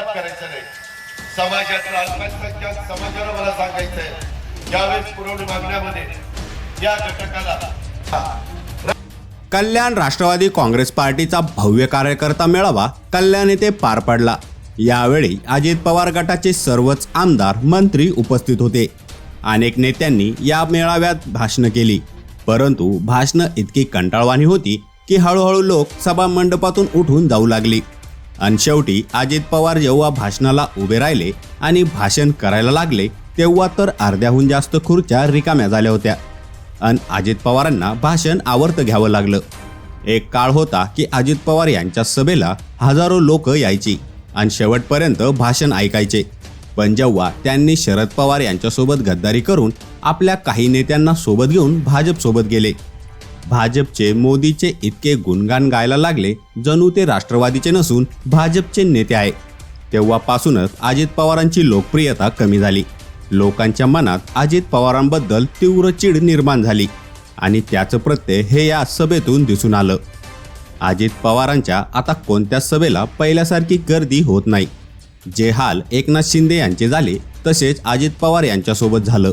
अजिबात करायचं नाही. समाजातला अल्पसंख्याक समाजाला मला सांगायचंय यावेळेस पुरवणी मागण्यामध्ये या घटकाला. कल्याण राष्ट्रवादी काँग्रेस पार्टीचा भव्य कार्यकर्ता मेळावा कल्याण येथे पार पडला. यावेळी अजित पवार गटाचे सर्वच आमदार मंत्री उपस्थित होते. अनेक नेत्यांनी या मेळाव्यात भाषणं केली. परंतु भाषणं इतकी कंटाळवाणी होती की हळूहळू लोक सभा मंडपातून उठून जाऊ लागली. आणि शेवटी अजित पवार जेव्हा भाषणाला उभे राहिले आणि भाषण करायला लागले तेव्हा तर अर्ध्याहून जास्त खुर्च्या रिकाम्या झाल्या होत्या. अन अजित पवारांना भाषण आवर्त घ्यावं लागलं. एक काळ होता की अजित पवार यांच्या सभेला हजारो लोक यायची आणि शेवटपर्यंत भाषण ऐकायचे. पण जेव्हा त्यांनी शरद पवार यांच्यासोबत गद्दारी करून आपल्या काही नेत्यांना सोबत घेऊन भाजपसोबत गेले भाजपचे मोदीचे इतके गुणगान गायला लागले जणू ते राष्ट्रवादीचे नसून भाजपचे नेते आहे तेव्हापासूनच अजित पवारांची लोकप्रियता कमी झाली. लोकांच्या मनात अजित पवारांबद्दल तीव्र चीड निर्माण झाली आणि त्याचं प्रत्यय हे या सभेतून दिसून आलं. अजित पवारांच्या आता कोणत्या सभेला पहिल्यासारखी गर्दी होत नाही. जे हाल एकनाथ शिंदे यांचे झाले तसेच अजित पवार यांच्यासोबत झालं.